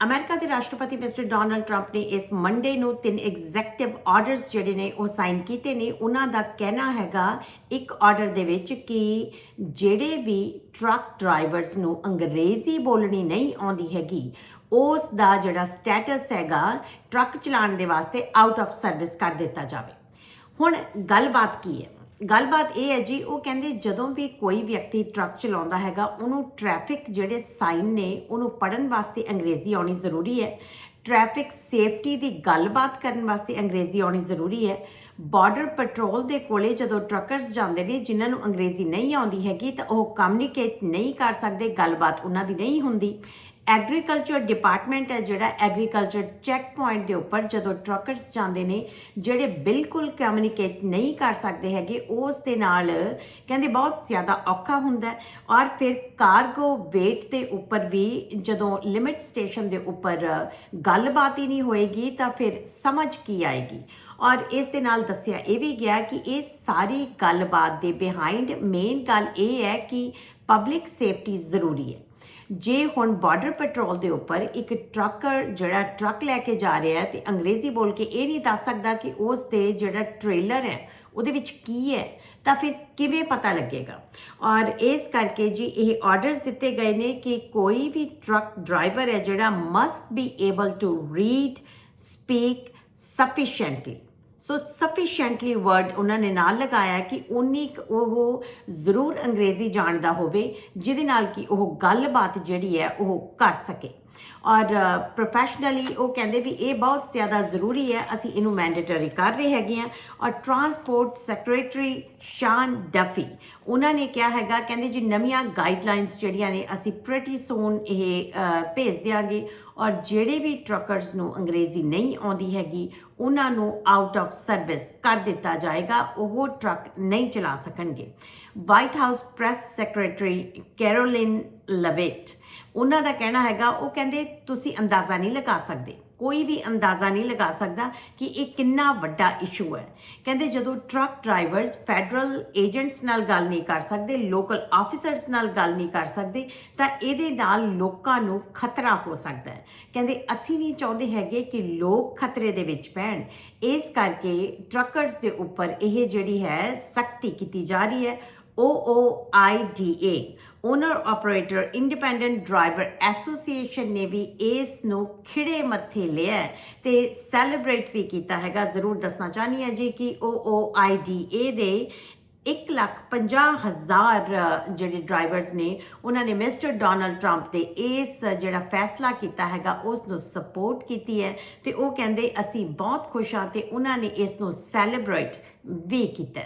America ਦੇ ਰਾਸ਼ਟਰਪਤੀ mister Donald Trump ਨੇ ਇਸ ਮੰਡੇ ਨੂੰ ਤਿੰਨ ਐਗਜ਼ੈਕਟਿਵ ਆਰਡਰਸ ਜਿਹੜੇ ਨੇ ਉਹ ਸਾਈਨ ਕੀਤੇ ਨੇ। ਉਹਨਾਂ ਦਾ ਕਹਿਣਾ ਹੈਗਾ ਇੱਕ ਆਰਡਰ ਦੇ ਵਿੱਚ ਕਿ ਜਿਹੜੇ ਵੀ ਟਰੱਕ ਡਰਾਈਵਰਸ ਨੂੰ ਅੰਗਰੇਜ਼ੀ ਬੋਲਣੀ ਨਹੀਂ ਆਉਂਦੀ ਹੈਗੀ, ਉਸ ਦਾ ਜਿਹੜਾ ਸਟੇਟਸ ਹੈਗਾ ਟਰੱਕ ਚਲਾਉਣ ਦੇ ਵਾਸਤੇ ਆਊਟ ਆਫ ਸਰਵਿਸ ਕਰ ਦਿੱਤਾ ਜਾਵੇ। ਹੁਣ ਗੱਲਬਾਤ ਕੀ ਹੈ? ਗੱਲਬਾਤ ਇਹ ਹੈ ਜੀ, ਉਹ ਕਹਿੰਦੇ ਜਦੋਂ ਵੀ ਕੋਈ ਵਿਅਕਤੀ ਟਰੱਕ ਚਲਾਉਂਦਾ ਹੈਗਾ, ਉਹਨੂੰ ਟ੍ਰੈਫਿਕ ਜਿਹੜੇ ਸਾਈਨ ਨੇ, ਉਹਨੂੰ ਪੜਨ ਵਾਸਤੇ ਅੰਗਰੇਜ਼ੀ ਆਉਣੀ ਜ਼ਰੂਰੀ ਹੈ। ਟ੍ਰੈਫਿਕ ਸੇਫਟੀ ਦੀ ਗੱਲਬਾਤ ਕਰਨ ਵਾਸਤੇ ਅੰਗਰੇਜ਼ੀ ਆਉਣੀ ਜ਼ਰੂਰੀ ਹੈ। ਬਾਰਡਰ ਪੈਟਰੋਲ ਦੇ ਕੋਲੇ ਜਦੋਂ ਟਰੱਕਰਸ ਜਾਂਦੇ ਨੇ, ਜਿਨ੍ਹਾਂ ਨੂੰ ਅੰਗਰੇਜ਼ੀ ਨਹੀਂ ਆਉਂਦੀ ਹੈਗੀ, ਤਾਂ ਉਹ ਕਮਿਊਨੀਕੇਟ ਨਹੀਂ ਕਰ ਸਕਦੇ, ਗੱਲਬਾਤ ਉਹਨਾਂ ਦੀ ਨਹੀਂ ਹੁੰਦੀ। ਐਗਰੀਕਲਚਰ ਡਿਪਾਰਟਮੈਂਟ ਹੈ ਜਿਹੜਾ ਐਗਰੀਕਲਚਰ ਚੈੱਕ ਪੁਆਇੰਟ ਦੇ ਉੱਪਰ ਜਦੋਂ ਟਰੱਕਰਸ ਜਾਂਦੇ ਨੇ, ਜਿਹੜੇ ਬਿਲਕੁਲ ਕਮਿਊਨੀਕੇਟ ਨਹੀਂ ਕਰ ਸਕਦੇ ਹੈਗੇ, ਉਸ ਦੇ ਨਾਲ ਕਹਿੰਦੇ ਬਹੁਤ ਜ਼ਿਆਦਾ ਔਖਾ ਹੁੰਦਾ ਔਰ ਫਿਰ ਕਾਰਗੋ ਵੇਟ ਦੇ ਉੱਪਰ ਵੀ ਜਦੋਂ ਲਿਮਿਟ ਸਟੇਸ਼ਨ ਦੇ ਉੱਪਰ ਗੱਲਬਾਤ ਹੀ ਨਹੀਂ ਹੋਏਗੀ ਤਾਂ ਫਿਰ ਸਮਝ ਕੀ ਆਏਗੀ? ਔਰ ਇਸ ਦੇ ਨਾਲ ਦੱਸਿਆ ਇਹ ਵੀ ਗਿਆ ਕਿ ਇਹ ਸਾਰੀ ਗੱਲਬਾਤ ਦੇ ਬਿਹਾਈਂਡ ਮੇਨ ਗੱਲ ਇਹ ਹੈ ਕਿ ਪਬਲਿਕ ਸੇਫਟੀ ਜ਼ਰੂਰੀ ਹੈ। ਜੇ ਹੁਣ ਬਾਰਡਰ ਪੈਟਰੋਲ ਦੇ ਉੱਪਰ ਇੱਕ ਟਰੱਕਰ ਜਿਹੜਾ ਟਰੱਕ ਲੈ ਕੇ ਜਾ ਰਿਹਾ ਹੈ ਤੇ ਅੰਗਰੇਜ਼ੀ ਬੋਲ ਕੇ ਇਹ ਨਹੀਂ ਦੱਸ ਸਕਦਾ ਕਿ ਉਸ ਤੇ ਜਿਹੜਾ ਟ੍ਰੇਲਰ ਹੈ, ਉਹਦੇ ਵਿੱਚ ਕੀ ਹੈ, ਤਾਂ ਫਿਰ ਕਿਵੇਂ ਪਤਾ ਲੱਗੇਗਾ? ਔਰ ਇਸ ਕਰਕੇ ਜੀ ਇਹ ਆਰਡਰਸ ਦਿੱਤੇ ਗਏ ਨੇ ਕਿ ਕੋਈ ਵੀ ਟਰੱਕ ਡਰਾਈਵਰ ਹੈ ਜਿਹੜਾ must be able to read speak sufficiently so sufficiently word ਉਹਨਾਂ ਨੇ ਨਾਲ ਲਗਾਇਆ ਕਿ ਉਨੀ ਕੁ ਉਹ ਜ਼ਰੂਰ ਅੰਗਰੇਜ਼ੀ ਜਾਣਦਾ ਹੋਵੇ, ਜਿਹਦੇ ਨਾਲ ਕਿ ਉਹ ਗੱਲਬਾਤ ਜਿਹੜੀ ਹੈ ਉਹ ਕਰ ਸਕੇ। ਔਰ ਪ੍ਰੋਫੈਸ਼ਨਲੀ ਉਹ ਕਹਿੰਦੇ ਵੀ ਇਹ ਬਹੁਤ ਜ਼ਿਆਦਾ ਜ਼ਰੂਰੀ ਹੈ, ਅਸੀਂ ਇਹਨੂੰ ਮੈਂਡੇਟਰੀ ਕਰ ਰਹੇ ਹੈਗੇ ਆ ਔਰ ਟਰਾਂਸਪੋਰਟ ਸੈਕਟਰੀ ਸ਼ਾਨ ਡਫੀ, ਉਹਨਾਂ ਨੇ ਕਿਹਾ ਹੈਗਾ, ਕਹਿੰਦੇ ਜੀ ਨਵੀਆਂ ਗਾਈਡਲਾਈਨਸ ਜਿਹੜੀਆਂ ਨੇ, ਅਸੀਂ ਪ੍ਰੀਟੀ ਸੂਨ ਇਹ ਭੇਜ ਦਿਆਂਗੇ। ਔਰ ਜਿਹੜੇ ਵੀ ਟਰੱਕਰਸ ਨੂੰ ਅੰਗਰੇਜ਼ੀ ਨਹੀਂ ਆਉਂਦੀ ਹੈਗੀ, ਉਹਨਾਂ ਨੂੰ ਆਊਟ ਆਫ ਸਰਵਿਸ ਕਰ ਦਿੱਤਾ ਜਾਏਗਾ, ਉਹ ਟਰੱਕ ਨਹੀਂ ਚਲਾ ਸਕਣਗੇ। White House press secretary Karoline Leavitt ਉਹਨਾਂ ਦਾ ਕਹਿਣਾ ਹੈਗਾ, ਉਹ ਕਹਿੰਦੇ, ਤੁਸੀਂ ਅੰਦਾਜ਼ਾ ਨਹੀਂ ਲਗਾ ਸਕਦੇ। ਕੋਈ ਵੀ ਅੰਦਾਜ਼ਾ ਨਹੀਂ ਲਗਾ ਸਕਦਾ ਕਿ ਇਹ ਕਿੰਨਾ ਵੱਡਾ ਇਸ਼ੂ ਹੈ। ਕਹਿੰਦੇ, ਜਦੋਂ ਟਰੱਕ ਡਰਾਈਵਰਸ ਫੈਡਰਲ ਏਜੰਟਸ ਨਾਲ ਗੱਲ ਨਹੀਂ ਕਰ ਸਕਦੇ ਲੋਕਲ ਆਫੀਸਰਸ ਨਾਲ ਗੱਲ ਨਹੀਂ ਕਰ ਸਕਦੇ, ਤਾਂ ਇਹਦੇ ਨਾਲ ਲੋਕਾਂ ਨੂੰ ਖਤਰਾ ਹੋ ਸਕਦਾ ਹੈ। ਕਹਿੰਦੇ, ਅਸੀਂ ਨਹੀਂ ਚਾਹੁੰਦੇ ਹੈਗੇ ਕਿ ਲੋਕ ਖਤਰੇ ਦੇ ਵਿੱਚ ਪੈਣ। ਇਸ ਕਰਕੇ ਟਰੱਕਰਸ ਦੇ ਉੱਪਰ ਇਹ ਜਿਹੜੀ ਹੈ, ਸਖਤੀ ਕੀਤੀ ਜਾ ਰਹੀ ਹੈ। OOIDA owner operator independent driver association ਨੇ ਵੀ ਇਸ ਨੂੰ ਖਿੜੇ ਮੱਥੇ ਲਿਆ ਹੈ ਤੇ ਸੈਲੀਬ੍ਰੇਟ ਵੀ ਕੀਤਾ ਹੈਗਾ। ਜ਼ਰੂਰ ਦੱਸਣਾ ਚਾਹਨੀ ਹੈ ਜੀ ਕਿ OOIDA ਦੇ 1 ਲੱਖ 50 ਹਜ਼ਾਰ ਜਿਹੜੇ ਡਰਾਈਵਰਸ ਨੇ, ਉਹਨਾਂ ਨੇ ਮਿਸਟਰ ਡੋਨਲਡ ਟਰੰਪ ਦੇ ਇਸ ਜਿਹੜਾ ਫੈਸਲਾ ਕੀਤਾ ਹੈਗਾ, ਉਸ ਨੂੰ ਸਪੋਰਟ ਕੀਤੀ ਹੈ ਤੇ ਉਹ ਕਹਿੰਦੇ, ਅਸੀਂ ਬਹੁਤ ਖੁਸ਼ ਹਾਂ ਤੇ ਉਹਨਾਂ ਨੇ ਇਸ ਨੂੰ ਸੈਲੀਬ੍ਰੇਟ ਵੀ ਕੀਤਾ